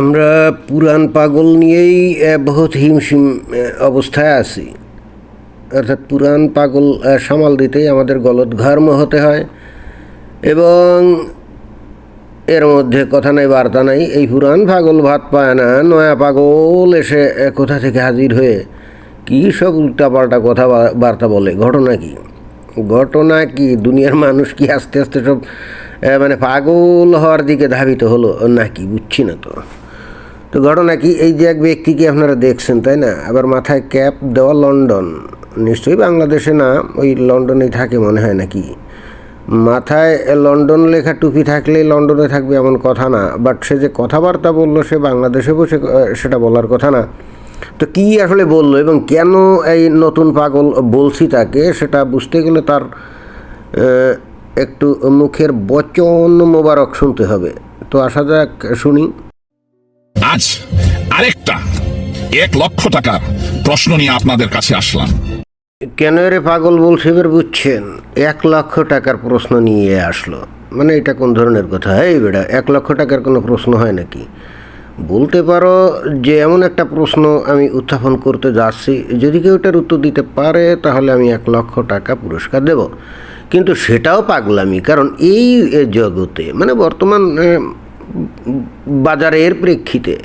আমরা পুরাণ পাগল নিয়েই বহুত হিমশিম অবস্থায় আছি। অর্থাৎ পুরাণ পাগল সামাল দিতেই আমাদের গলত ঘর্ম হতে হয়। এবং এর মধ্যে কথা নাই, বার্তা নাই, এই পুরাণ পাগল ভাত পায় না, নয়া পাগল এসে কোথা থেকে হাজির হয়ে কী সব উল্টাপাল্টা কথা বার্তা বলে? ঘটনা কি? ঘটনা কি? দুনিয়ার মানুষ কি আস্তে আস্তে সব মানে পাগল হওয়ার দিকে ধাবিত হলো নাকি? বুঝছি না তো। তো ঘটনা কি? এই যে এক ব্যক্তিকে আপনারা দেখছেন, তাই না? আবার মাথায় ক্যাপ দেওয়া লন্ডন। নিশ্চয়ই বাংলাদেশে না, ওই লন্ডনেই থাকে মনে হয় নাকি? মাথায় লন্ডন লেখা টুপি থাকলে লন্ডনে থাকবে এমন কথা না বাট সে যে কথাবার্তা বলল, সে বাংলাদেশে বসে সেটা বলার কথা না। তো কী আসলে বলল এবং কেন এই নতুন পাগল বলছি তাকে, সেটা বুঝতে গেলে তার একটু মুখের বচন মোবারক শুনতে হবে। তো আসা যাক, শুনি। আজ আরেকটা, এক লক্ষ টাকার প্রশ্ন নিয়ে আপনাদের কাছে আসলাম। কেন রে পাগল বলছে এবার বুঝছেন? এক লক্ষ টাকার প্রশ্ন নিয়ে আসলো। মানে এটা কোন ধরনের কথা? এই বেটা, এক লক্ষ টাকার কোনো প্রশ্ন হয় নাকি? বলতে পারো যে এমন একটা প্রশ্ন আমি উত্থাপন করতে যাচ্ছি। যদি কেউ এটার উত্তর দিতে পারে, তাহলে আমি এক লক্ষ টাকা পুরস্কার দেব। কিন্তু সেটাও পাগলামি, কারণ এই জগতে মানে বর্তমান বাজারের প্রেক্ষিতে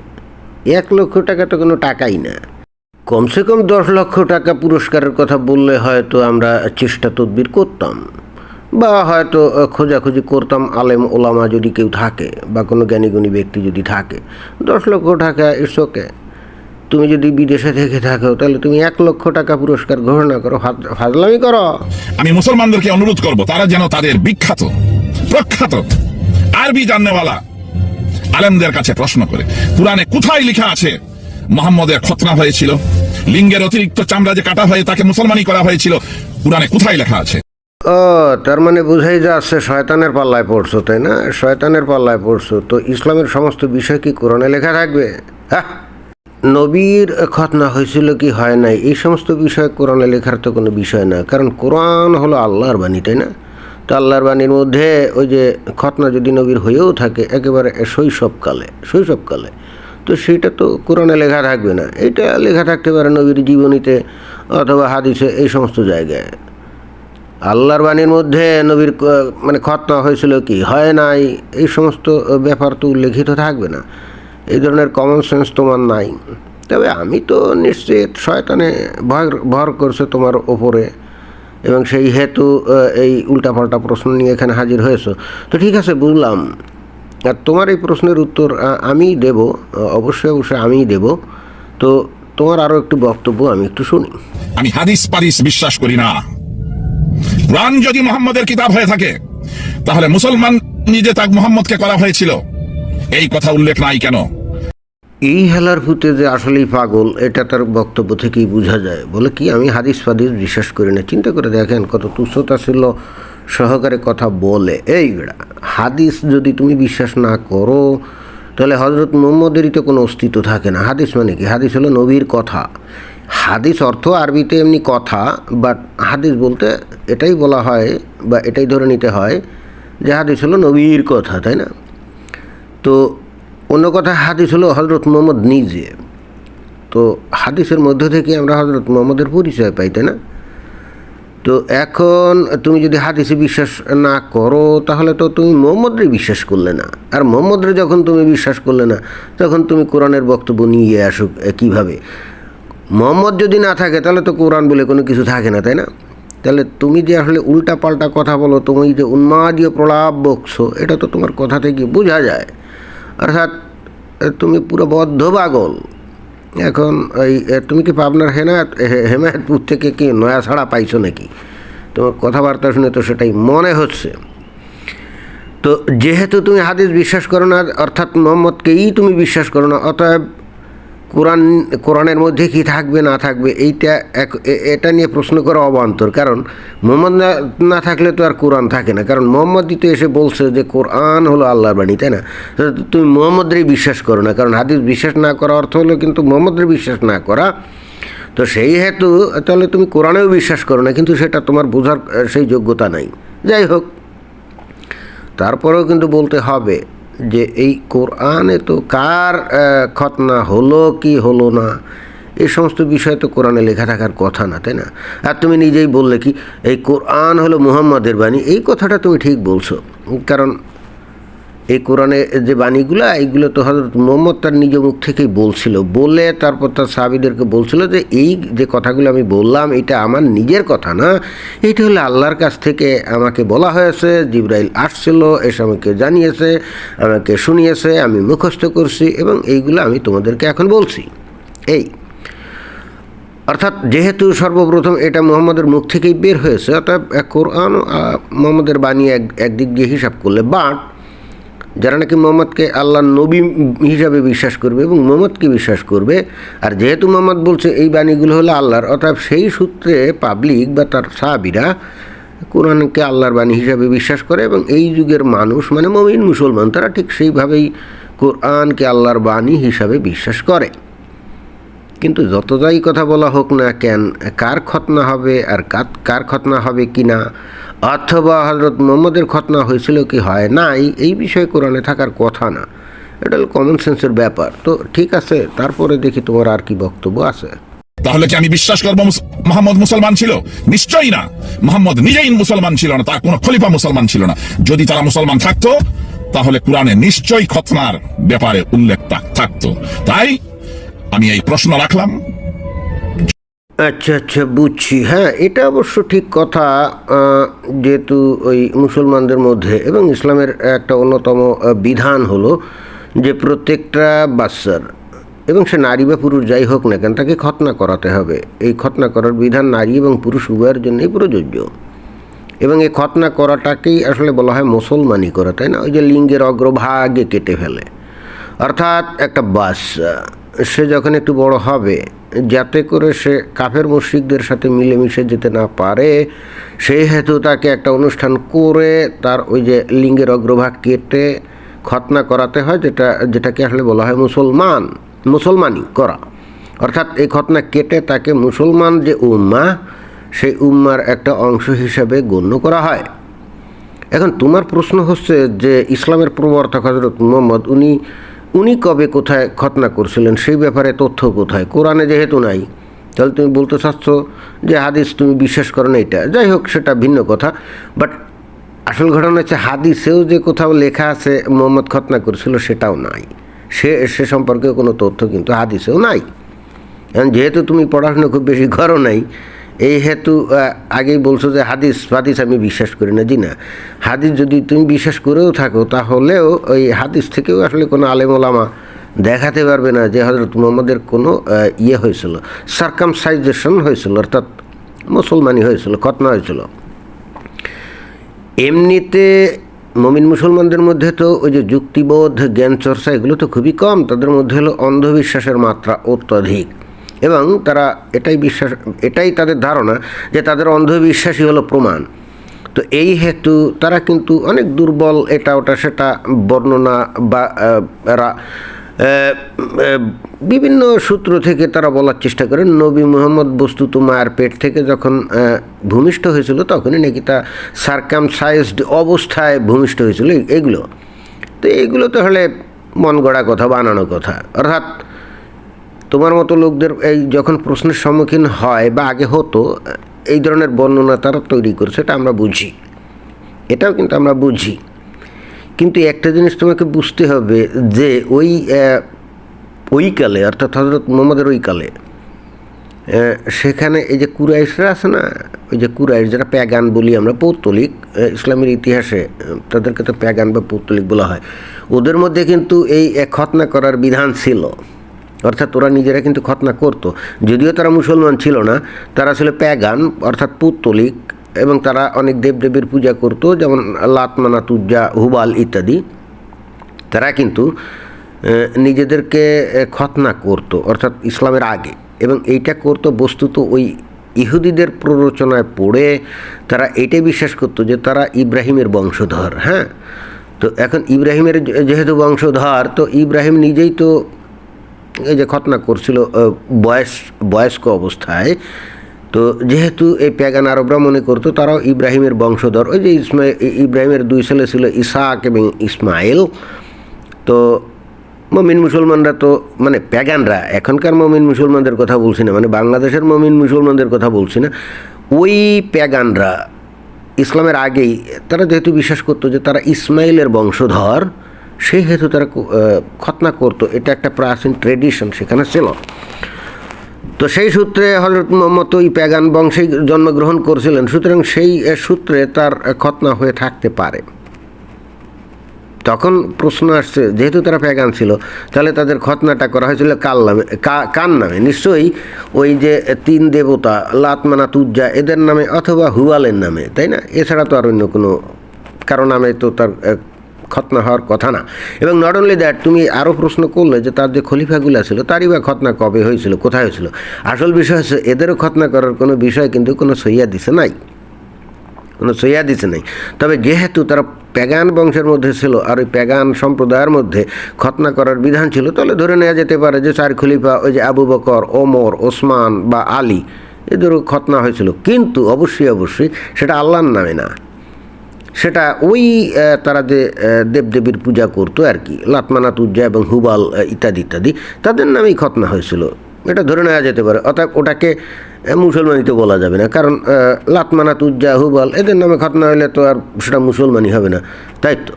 এক লক্ষ টাকা তো কোনো টাকাই না। কমসে কম দশ লক্ষ টাকা পুরস্কারের কথা বললে হয়তো আমরা চেষ্টা তদবির করতাম, বা হয়তো খোঁজাখুঁজি করতাম আলেম ওলামা যদি কেউ থাকে, বা কোনো জ্ঞানীগুণী ব্যক্তি যদি থাকে। দশ লক্ষ টাকা ইটস তুমি যদি বিদেশে থেকে থাকো, তাহলে তুমি এক লক্ষ টাকা পুরস্কার ঘোষণা করো, ফাজ- ফাজলামি করো। আমি মুসলমানদেরকে অনুরোধ করব, তারা যেন তাদের বিখ্যাত, প্রখ্যাত আরবি জাননেওয়ালা আলেমদের কাছে প্রশ্ন করে। পুরাণে কোথায় লেখা আছে? মোহাম্মদের খতনা হয়েছিল। লিঙ্গের অতিরিক্ত চামড়া যে কাটা হয়ে তাকে মুসলমানি করা হয়েছিল। পুরাণে কোথায় লেখা আছে? ও, তার মানে বোঝাই যাচ্ছে শয়তানের পাল্লায় পড়ছো, তাই না? শয়তানের পাল্লায় পড়ছো। তো ইসলামের সমস্ত বিষয় কি কোরআনে লেখা থাকবে? হ্যাঁ। নবীর খতনা হয়েছিল কি হয় নাই? এই সমস্ত বিষয় কোরআনে লেখার তো কোনো বিষয় না। কারণ কোরআন হলো আল্লাহর বাণী, তাই না? তো আল্লাহর বাণীর মধ্যে ওই যে খতনা যদি নবীর হয়েও থাকে, একেবারে শৈশবকালে শৈশবকালে। তো সেটা তো কোরআনে লেখা থাকবে না। এটা লেখা থাকতে পারে নবীর জীবনীতে অথবা হাদিসে এই সমস্ত জায়গায়। আল্লাহর বাণীর মধ্যে নবীর মানে খতনা হয়েছিল কি? হয় নাই, এই সমস্ত ব্যাপার তো উল্লেখিত থাকবে না। এই ধরনের কমন সেন্স তোমার নাই। তবে আমি তো নিশ্চিত, শয়তানে ভয় ভর করছে তোমার ওপরে। এবং সেই হেতু এই উল্টাপাল্টা প্রশ্ন নিয়ে এখানে হাজির হয়েছো। তো ঠিক আছে, বুঝলাম। আর তোমার এই প্রশ্নের উত্তর আমিই দেব অবশ্যই অবশ্যই আমিই দেব। তো তোমার আরও একটু বক্তব্য আমি একটু শুনি। আমি হাদিস পারিস বিশ্বাস করি না। কোরআন যদি মোহাম্মদের কিতাব হয়ে থাকে, তাহলে মুসলমান নিজে তাক মোহাম্মদকে করা হয়েছিল। এই কথা উল্লেখ নাই কেন? এই হেলার ভূতে যে আসলেই পাগল, এটা তার বক্তব্য থেকেই বোঝা যায়। বলে কি, আমি হাদিস ফাদিস বিশ্বাস করি না। চিন্তা করে দেখেন কত তুচ্ছতা ছিল, সহকারে কথা বলে। এই বেড়া, হাদিস যদি তুমি বিশ্বাস না করো, তাহলে হজরত মোহাম্মদেরই তো কোনো অস্তিত্ব থাকে না। হাদিস মানে কি? হাদিস হলো নবীর কথা। হাদিস অর্থ আরবিতে এমনি কথা বাট হাদিস বলতে এটাই বলা হয়, বা এটাই ধরে নিতে হয় যে হাদিস হলো নবীর কথা, তাই না? তো অন্য কথা হাদিস হলো হজরত মোহাম্মদ নিজে। তো হাদিসের মধ্য থেকে আমরা হজরত মোহাম্মদের পরিচয় পাই, তাই না? তো এখন তুমি যদি হাদিসে বিশ্বাস না করো, তাহলে তো তুমি মোহাম্মদরে বিশ্বাস করলে না। আর মোহাম্মদরে যখন তুমি বিশ্বাস করলে না, তখন তুমি কোরআনের বক্তব্য নিয়ে আসো কীভাবে? মোহাম্মদ যদি না থাকে, তাহলে তো কোরআন বলে কোনো কিছু থাকে না, তাই না? তাহলে তুমি যে আসলে উল্টা পাল্টা কথা বলো, তুমি যে উন্মাদীয় প্রলাপ বকছো, এটা তো তোমার কথা থেকে বোঝা যায়। অর্থাৎ তুমি পুরো বদ্ধ পাগল। এখন এই তুমি কি পাবনার হেনায়ত হেমায়তপুর থেকে কি নয়া ছাড়া পাইছো নাকি? তোমার কথাবার্তা শুনে তো সেটাই মনে হচ্ছে। তো যেহেতু তুমি হাদিস বিশ্বাস করো না, অর্থাৎ মোহাম্মদকেই তুমি বিশ্বাস করো না, অতএব কোরআন, কোরআনের মধ্যে কি থাকবে, না থাকবে, এইটা এক এটা নিয়ে প্রশ্ন করা অবান্তর। কারণ মোহাম্মদ না থাকলে তো আর কোরআন থাকে না। কারণ মোহাম্মদই তো এসে বলছে যে কোরআন হলো আল্লাহর বাণী, তাই না? তুমি মোহাম্মদরেই বিশ্বাস করো না। কারণ হাদিস বিশ্বাস না করা অর্থ হলো কিন্তু মোহাম্মদের বিশ্বাস না করা। তো সেই হেতু তাহলে তুমি কোরআনেও বিশ্বাস করো না, কিন্তু সেটা তোমার বোঝার, সেই যোগ্যতা নাই। যাই হোক, তারপরেও কিন্তু বলতে হবে। যে এই কোরআনে তো কার খতনা হলো কি হলো না, এ সমস্ত বিষয় তো কোরআনে লেখা থাকার কথা না, তাই না? আর তুমি নিজেই বললে কি, এই কোরআন হলো মুহাম্মাদের বাণী, এই কথাটা তুমি ঠিক বলছো। কারণ এই কোরআনে যে বাণীগুলো, এইগুলো তো হজরত মোহাম্মদ তার নিজ মুখ থেকেই বলছিল। বলে তারপর তার সাহাবিদেরকে বলছিল যে, এই যে কথাগুলো আমি বললাম, এটা আমার নিজের কথা না। এটা হলো আল্লাহর কাছ থেকে আমাকে বলা হয়েছে, জিব্রাইল আসছিল, এসে আমাকে জানিয়েছে, আমাকে শুনিয়েছে, আমি মুখস্থ করছি এবং এইগুলো আমি তোমাদেরকে এখন বলছি। এই। অর্থাৎ যেহেতু সর্বপ্রথম এটা মোহাম্মদের মুখ থেকেই বের হয়েছে অর্থাৎ কোরআন মোহাম্মদের বাণী এক, একদিক দিয়ে হিসাব করলে বাট যারা নাকি মোহাম্মদকে আল্লাহ নবী হিসাবে বিশ্বাস করবে এবং মোহাম্মদকে বিশ্বাস করবে, আর যেহেতু মোহাম্মদ বলছে এই বাণীগুলো হলো আল্লাহর অর্থাৎ সেই সূত্রে পাবলিক বা তার সাহাবিরা কোরআনকে আল্লাহর বাণী হিসাবে বিশ্বাস করে এবং এই যুগের মানুষ মানে মমিন মুসলমান, তারা ঠিক সেইভাবেই কোরআনকে আল্লাহর বাণী হিসাবে বিশ্বাস করে। কিন্তু যত যাই কথা বলা হোক না কেন, কার খতনা হবে আর কার- খতনা হবে কি না অথবা হজরত মোহাম্মদের খতনা হয়েছিল কি হয়? নাই এই বিষয়ে কোরআনে থাকার কথা না। এটা হলো কমন সেন্সের ব্যাপার। তো ঠিক আছে, তারপরে দেখি তোমার আর কি বক্তব্য আছে। তাহলে কি আমি বিশ্বাস করব মোহাম্মদ মুসলমান ছিল? নিশ্চয়ই না। মোহাম্মদ নিজেই মুসলমান ছিল না, তার কোন খলিফা মুসলমান ছিল না। যদি তারা মুসলমান থাকতো, তাহলে কোরআনে নিশ্চয়ই খতনার ব্যাপারে উল্লেখ থাকতো। তাই আমি এই প্রশ্ন রাখলাম। আচ্ছা আচ্ছা বুঝছি। হ্যাঁ এটা অবশ্য ঠিক কথা যেহেতু ওই মুসলমানদের মধ্যে এবং ইসলামের একটা অন্যতম বিধান হলো যে প্রত্যেকটা বাচ্চার এবং সে নারী বা পুরুষ যাই হোক না কেন, তাকে খতনা করাতে হবে। এই খতনা করার বিধান নারী এবং পুরুষ উভয়ের জন্যই প্রযোজ্য। এবং এই খতনা করাটাকেই আসলে বলা হয় মুসলমানি করা, তাই না? ওই যে লিঙ্গের অগ্রভাগে কেটে ফেলে। অর্থাৎ একটা বাচ্চা সে যখন একটু বড় হবে যাতে করে সে কাফের মুশ্রিকদের সাথে মিলেমিশে যেতে না পারে, সেই হেতু তাকে একটা অনুষ্ঠান করে তার ওই যে লিঙ্গের অগ্রভাগ কেটে খতনা করাতে হয়, যেটা, যেটাকে আসলে বলা হয় মুসলমান, মুসলমানি করা। অর্থাৎ এই খতনা কেটে তাকে মুসলমান যে উম্মা সেই উম্মার একটা অংশ হিসাবে গণ্য করা হয়। এখন তোমার প্রশ্ন হচ্ছে যে ইসলামের প্রবর্তক হজরত মোহাম্মদ, উনি উনি কবে কোথায় খতনা করছিলেন, সেই ব্যাপারে তথ্য কোথায়? কোরআনে যেহেতু নাই, তাহলে তুমি বলতে চাচ্ছ যে হাদিস তুমি বিশ্বাস করো না এটা। যাই হোক, সেটা ভিন্ন কথা। বাট আসল ঘটনা হচ্ছে হাদিসেও যে কোথাও লেখা আছে, মোহাম্মদ খতনা করেছিল, সেটাও নাই। সে সে সম্পর্কে কোনো তথ্য কিন্তু হাদিসেও নাই। যেহেতু তুমি পড়াশোনা খুব বেশি করো নাই এই হেতু আগেই বলছো যে হাদিস হাদিস আমি বিশ্বাস করি না, জি না। হাদিস যদি তুমি বিশ্বাস করেও থাকো, তাহলেও ওই হাদিস থেকেও আসলে কোনো আলেমোলামা দেখাতে পারবে না যে হজরত মোহাম্মদের কোনো ইয়ে হয়েছিল সার্কামসাইজেশন হয়েছিল, অর্থাৎ মুসলমানি হয়েছিল, খতনা হয়েছিল। এমনিতে মমিন মুসলমানদের মধ্যে তো ওই যে যুক্তিবোধ, জ্ঞান চর্চা, এগুলো তো খুবই কম, তাদের মধ্যে হলো অন্ধবিশ্বাসের মাত্রা অত্যধিক। এবং তারা এটাই বিশ্বাস, এটাই তাদের ধারণা যে তাদের অন্ধবিশ্বাসই হলো প্রমাণ। তো এই হেতু তারা কিন্তু অনেক দুর্বল এটা ওটা সেটা বর্ণনা বা বিভিন্ন সূত্র থেকে তারা বলার চেষ্টা করেন নবী মোহাম্মদ বস্তুত মায়ের পেট থেকে যখন ভূমিষ্ঠ হয়েছিল তখনই নাকি তা সার্কামসাইজড অবস্থায় ভূমিষ্ঠ হয়েছিল এগুলো। তো এইগুলো তো হলে মন গড়া কথা, বানানো কথা। অর্থাৎ তোমার মতো লোকদের এই যখন প্রশ্নের সম্মুখীন হয় বা আগে হতো এই ধরনের বর্ণনা তারা তৈরি করছে এটা আমরা বুঝি। এটাও কিন্তু আমরা বুঝি। কিন্তু একটা জিনিস তোমাকে বুঝতে হবে যে ওই আহ, ওই কালে অর্থাৎ হজরত মোহাম্মদের ওই কালে সেখানে এই যে কুরাইশরা আছে না ওই যে কুরাইশ যারা প্যাগান বলি আমরা পৌত্তলিক ইসলামের ইতিহাসে তাদেরকে তো প্যাগান বা পৌত্তলিক বলা হয় ওদের মধ্যে কিন্তু এই খতনা করার বিধান ছিল। অর্থাৎ ওরা নিজেরা কিন্তু খতনা করতো। যদিও তারা মুসলমান ছিল না, তারা ছিল প্যাগান অর্থাৎ পৌত্তলিক, এবং তারা অনেক দেবদেবীর পূজা করতো, যেমন লাতমানা তুজ্জা হুবাল ইত্যাদি। তারা কিন্তু নিজেদেরকে খতনা করত, অর্থাৎ ইসলামের আগে। এবং এইটা করতো বস্তুত ওই ইহুদিদের প্ররোচনায় পড়ে, তারা এটাই বিশ্বাস করতো যে তারা ইব্রাহিমের বংশধর হ্যাঁ? তো এখন ইব্রাহিমের যেহেতু বংশধর, তো ইব্রাহিম নিজেই তো এই যে খতনা করছিল বয়স, বয়স্ক অবস্থায়, তো যেহেতু এই প্যাগান আরবরা মনে করতো, তারাও ইব্রাহিমের বংশধর। ওই যে ইসমা, ইব্রাহিমের দুই ছেলে ছিল ইসাক এবং ইসমাইল। তো মমিন মুসলমানরা তো মানে প্যাগানরা, এখনকার মমিন মুসলমানদের কথা বলছি না মানে বাংলাদেশের মমিন মুসলমানদের কথা বলছি না, ওই প্যাগানরা ইসলামের আগেই, তারা যেহেতু বিশ্বাস করতো যে তারা ইসমাইলের বংশধর সেই হেতু তারা খতনা করতো। এটা একটা প্রাচীন ট্রেডিশন সেখানে ছিল। তো সেই সূত্রে হজরত মোহাম্মদ ওই প্যাগান বংশেই জন্মগ্রহণ করেছিলেন। সুতরাং সেই সূত্রে তার খতনা হয়ে থাকতে পারে। তখন প্রশ্ন আসছে, যেহেতু তারা প্যাগান ছিল, তাহলে তাদের খতনাটা করা হয়েছিল কাল নামে? কা- কার নামে? নিশ্চয়ই ওই যে তিন দেবতা, লাতমানা, তুজ্জা, এদের নামে অথবা হুয়ালের নামে, তাই না? এছাড়া তো আর অন্য কোনো, কারও নামে তো তার খতনা হওয়ার কথা না। এবং নট অনলি দ্যাট তুমি আরও প্রশ্ন করলে যে তার যে খলিফাগুলো ছিল, তারই বা খতনা কবে হয়েছিল, কোথায় হয়েছিল? আসল বিষয় হচ্ছে, এদেরও খতনা করার কোনো বিষয় কিন্তু কোনো সইয়া দিছে নাই। কোনো সইয়া দিছে নাই। তবে যেহেতু তারা প্যাগান বংশের মধ্যে ছিল আর ওই প্যাগান সম্প্রদায়ের মধ্যে খতনা করার বিধান ছিল, তাহলে ধরে নেওয়া যেতে পারে যে চার খলিফা, ওই যে আবু বকর, ওমর, ওসমান বা আলী, এদেরও খতনা হয়েছিল। কিন্তু অবশ্যই অবশ্যই সেটা আল্লাহর নামে না। সেটা ওই তারা যে দেবদেবীর পূজা করতো আর কি লাতমানাত উজ্জা এবং হুবাল ইত্যাদি ইত্যাদি তাদের নামেই খতনা হয়েছিল। এটা ধরে নেওয়া যেতে পারে অর্থাৎ ওটাকে আহ, মুসলমানি তো বলা যাবে না কারণ লাতমানাত উজ্জা হুবাল এদের নামে খতনা হলে তো আর সেটা মুসলমানি হবে না তাই তো?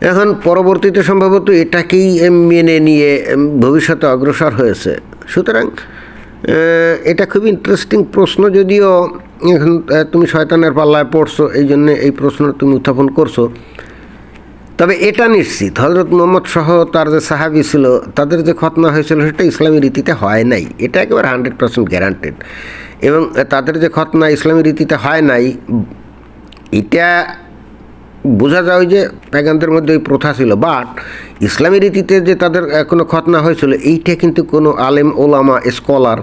এখন পরবর্তীতে সম্ভবত এটাকেই মেনে নিয়ে ভবিষ্যতে অগ্রসর হয়েছে। সুতরাং এটা খুব ইন্টারেস্টিং প্রশ্ন যদিও এখন তুমি শয়তানের পাল্লায় পড়ছো, এই জন্য এই প্রশ্ন তুমি উত্থাপন করছ। তবে এটা নিশ্চিত হজরত মোহাম্মদ সহ তার যে সাহাবি ছিল, তাদের যে খতনা হয়েছিল, সেটা ইসলামী রীতিতে হয় নাই। এটা একেবারে হান্ড্রেড পার্সেন্ট গ্যারান্টেড। এবং তাদের যে খতনা ইসলামী রীতিতে হয় নাই, এটা বোঝা যায় যে প্যাগানদের মধ্যে ওই প্রথা ছিল। বাট, ইসলামী রীতিতে যে তাদের কোনো খতনা হয়েছিল, এইটা কিন্তু কোনো আলেম, ওলামা, স্কলার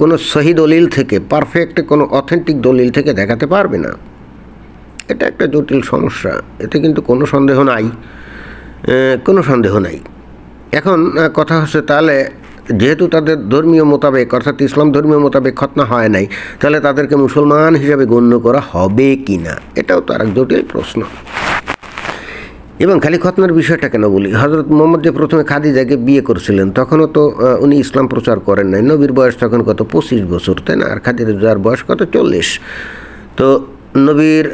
কোনো সহি দলিল থেকে পারফেক্ট কোনো অথেন্টিক দলিল থেকে দেখাতে পারবে না। এটা একটা জটিল সমস্যা। এতে কিন্তু কোনো সন্দেহ নাই। কোনো সন্দেহ নাই। এখন কথা হচ্ছে তাহলে যেহেতু তাদের ধর্মীয় মোতাবেক, অর্থাৎ ইসলাম ধর্মীয় মোতাবেক খতনা হয় নাই, তাহলে তাদেরকে মুসলমান হিসাবে গণ্য করা হবে কি না এটাও তো এক জটিল প্রশ্ন। এবং খালি খতনার বিষয়টা কেন বলি? হজরত মোহাম্মদ যে প্রথমে খাদিজাকে বিয়ে করেছিলেন, তখনও তো উনি ইসলাম প্রচার করেন নাই। নবীর বয়স তখন কত? পঁচিশ বছর, তাই না? আর খাদিজার বয়স কত? চল্লিশ। তো নবীর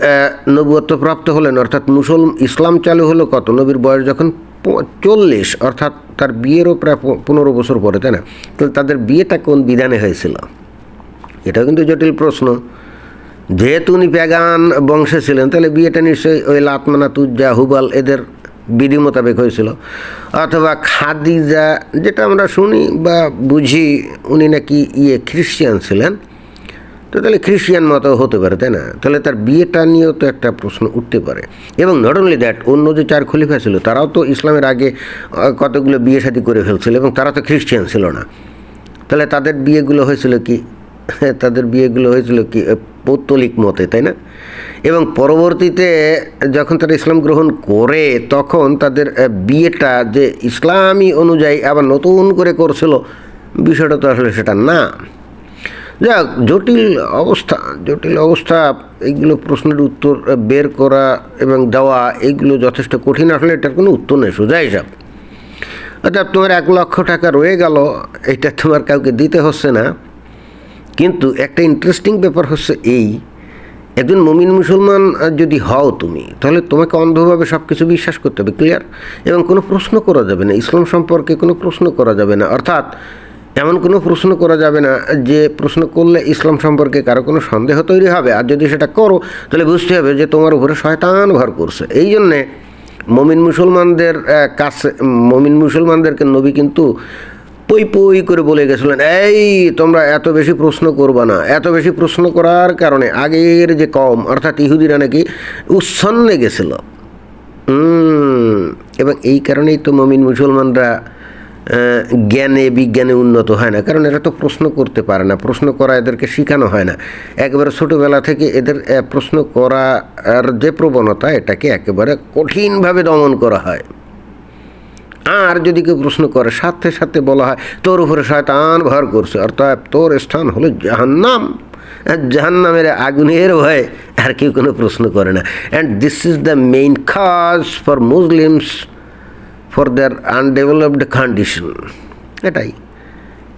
নবুয়ত্ব প্রাপ্ত হলেন, অর্থাৎ মুসল, ইসলাম চালু হলো কত? নবীর বয়স যখন চল্লিশ, অর্থাৎ তার বিয়েরও প্রায় পনেরো বছর পরে, তাই না? তাহলে তাদের বিয়েটা কোন বিধানে হয়েছিল? এটাও কিন্তু জটিল প্রশ্ন। যেহেতু উনি প্যাগান বংশে ছিলেন, তাহলে বিয়েটা নিশ্চয়ই ওই লাতমানা, তুজ্জা, হুবাল এদের বিধি মোতাবেক হয়েছিল। অথবা খাদিজা, যেটা আমরা শুনি বা বুঝি, উনি নাকি ইয়ে খ্রিস্টিয়ান ছিলেন। তো তাহলে খ্রিস্টিয়ান মতো হতে পারে, তাই না? তাহলে তার বিয়েটা নিয়েও তো একটা প্রশ্ন উঠতে পারে। এবং নট অনলি দ্যাট অন্য যে চার খলিফা ছিল, তারাও তো ইসলামের আগে কতগুলো বিয়ে শাদী করে ফেলছিল, এবং তারা তো খ্রিস্টিয়ান ছিল না। তাহলে তাদের বিয়েগুলো হয়েছিল কি? তাদের বিয়েগুলো হয়েছিল কি পৌত্তলিক মতে, তাই না? এবং পরবর্তীতে যখন তারা ইসলাম গ্রহণ করে, তখন তাদের বিয়েটা যে ইসলামী অনুযায়ী আবার নতুন করে করছিল, বিষয়টা তো আসলে সেটা না। যাক, জটিল অবস্থা জটিল অবস্থা, এইগুলো প্রশ্নের উত্তর বের করা এবং দেওয়া, এইগুলো যথেষ্ট কঠিন। আসলে এটার কোনো উত্তর নেই, সোজা হিসাব। অর্থাৎ তোমার এক লক্ষ টাকা রয়ে গেল, এটা তোমার কাউকে দিতে হচ্ছে না। কিন্তু একটা ইন্টারেস্টিং ব্যাপার হচ্ছে এই, একজন মমিন মুসলমান যদি হও তুমি, তাহলে তোমাকে অন্ধভাবে সব কিছু বিশ্বাস করতে হবে ক্লিয়ার এবং কোনো প্রশ্ন করা যাবে না, ইসলাম সম্পর্কে কোনো প্রশ্ন করা যাবে না, অর্থাৎ এমন কোনো প্রশ্ন করা যাবে না যে প্রশ্ন করলে ইসলাম সম্পর্কে কারও কোনো সন্দেহ তৈরি হবে, আর যদি সেটা করো, তাহলে বুঝতে হবে যে তোমার উপরে শয়তান ভর করছে। এই জন্যে মমিন মুসলমানদের কাছে, মমিন মুসলমানদেরকে নবী কিন্তু পই পই করে বলে গেছিলেন, এই, তোমরা এত বেশি প্রশ্ন করবা না। এত বেশি প্রশ্ন করার কারণে আগের যে কম, অর্থাৎ ইহুদিরা নাকি উচ্ছন্নে গেছিল। এবং এই কারণেই তো মমিন মুসলমানরা জ্ঞানে, বিজ্ঞানে উন্নত হয় না। কারণ এরা তো প্রশ্ন করতে পারে না, প্রশ্ন করা এদেরকে শেখানো হয় না। একেবারে ছোটোবেলা থেকে এদের প্রশ্ন করার যে প্রবণতা, এটাকে একেবারে কঠিনভাবে দমন করা হয়। আর যদি কেউ প্রশ্ন করে, সাথে সাথে বলা হয়, তোর উপরে শয়তান ভর করছে। অর্থাৎ তোর স্থান হলো জাহান্নাম। জাহান্নামের আগুনের ভয়ে আর কেউ কোনো প্রশ্ন করে না। And this is the main কাজ for Muslims for their undeveloped condition এটাই।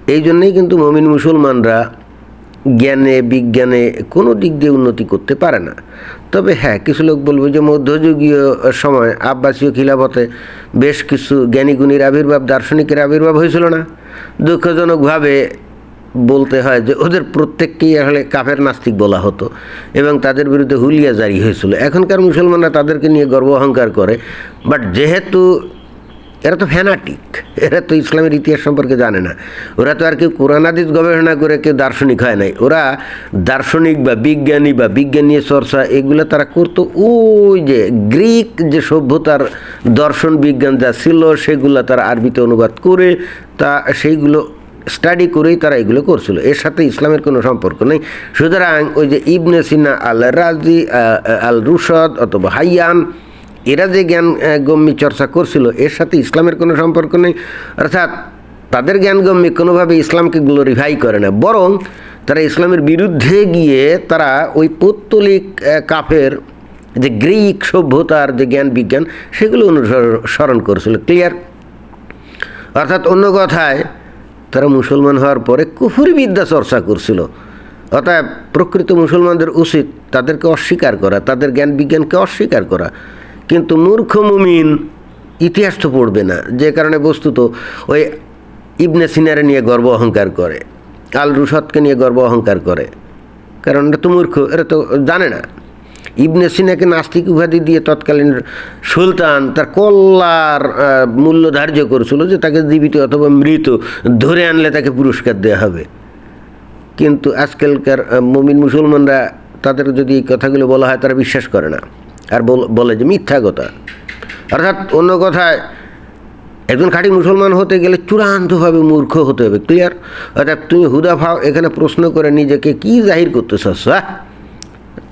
এই জন্যেই কিন্তু মমিন মুসলমানরা জ্ঞানে, বিজ্ঞানে কোনো দিক দিয়ে উন্নতি করতে পারে না। তবে হ্যাঁ কিছু লোক বলবে যে মধ্যযুগীয় সময় আব্বাসীয় খিলাফতে বেশ কিছু জ্ঞানীগুণীর আবির্ভাব, দার্শনিকের আবির্ভাব হয়েছিল না। দুঃখজনকভাবে বলতে হয় যে ওদের প্রত্যেককেই আসলে কাফের নাস্তিক বলা হতো এবং তাদের বিরুদ্ধে হুলিয়া জারি হয়েছিল। এখনকার মুসলমানরা তাদেরকে নিয়ে গর্ব অহংকার করে। বাট যেহেতু এরা তো ফ্যানাটিক, এরা তো ইসলামের ইতিহাস সম্পর্কে জানে না। ওরা তো আর কেউ কোরআন, হাদিস গবেষণা করে কেউ দার্শনিক হয় নাই। ওরা দার্শনিক বা বিজ্ঞানী বা বিজ্ঞান নিয়ে চর্চা, এগুলো তারা করতো ওই যে গ্রিক যে সভ্যতার দর্শন বিজ্ঞান যা ছিল, সেগুলো তারা আরবিতে অনুবাদ করে তা, সেইগুলো স্টাডি করেই তারা এগুলো করছিল। এর সাথে ইসলামের কোনো সম্পর্ক নেই। সুতরাং ওই যে ইবনে সিনা আল রাজি আল রুশদ অথবা হাইয়ান এরা যে জ্ঞান গম্যি চর্চা করছিল, এর সাথে ইসলামের কোনো সম্পর্ক নেই। অর্থাৎ তাদের জ্ঞানগম্যি কোনোভাবে ইসলামকে গ্লোরিফাই করে না। বরং তারা ইসলামের বিরুদ্ধে গিয়ে তারা ওই পৌত্তলিক কাফের যে গ্রিক সভ্যতার যে জ্ঞান বিজ্ঞান, সেগুলো অনুসরণ করেছিল। ক্লিয়ার অর্থাৎ অন্য কথায়, তারা মুসলমান হওয়ার পরে কুফুরি বিদ্যা চর্চা করছিল। অতএব প্রকৃত মুসলমানদের উচিত তাদেরকে অস্বীকার করা, তাদের জ্ঞান বিজ্ঞানকে অস্বীকার করা। কিন্তু মূর্খ মুমিন ইতিহাস তো পড়বে না। যে কারণে বস্তুত ওই ইবনে সিনারে নিয়ে গর্ব অহংকার করে, আল রুশদকে নিয়ে গর্ব অহংকার করে। কারণ এটা তো মূর্খ এরা তো জানে না। ইবনে সিনাকে নাস্তিক উপাধি দিয়ে তৎকালীন সুলতান তার কল্লার মূল্য ধার্য করেছিল যে তাকে জীবিত অথবা মৃত ধরে আনলে তাকে পুরস্কার দেওয়া হবে। কিন্তু আজকালকার মমিন মুসলমানরা তাদের যদি এই কথাগুলো বলা হয় তারা বিশ্বাস করে না। আর বল- যে মিথ্যা কথা। অর্থাৎ অন্য কথায়, একজন খাঁটি মুসলমান হতে গেলে চূড়ান্তভাবে মূর্খ হতে হবে ক্লিয়ার অর্থাৎ তুমি হুদা ফাও, এখানে প্রশ্ন করে নিজেকে কি জাহির করতে চাচ্ছ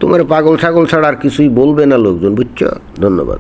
তোমার পাগল ছাগল ছাড়া আর কিছুই বলবে না লোকজন, বুঝছ? ধন্যবাদ।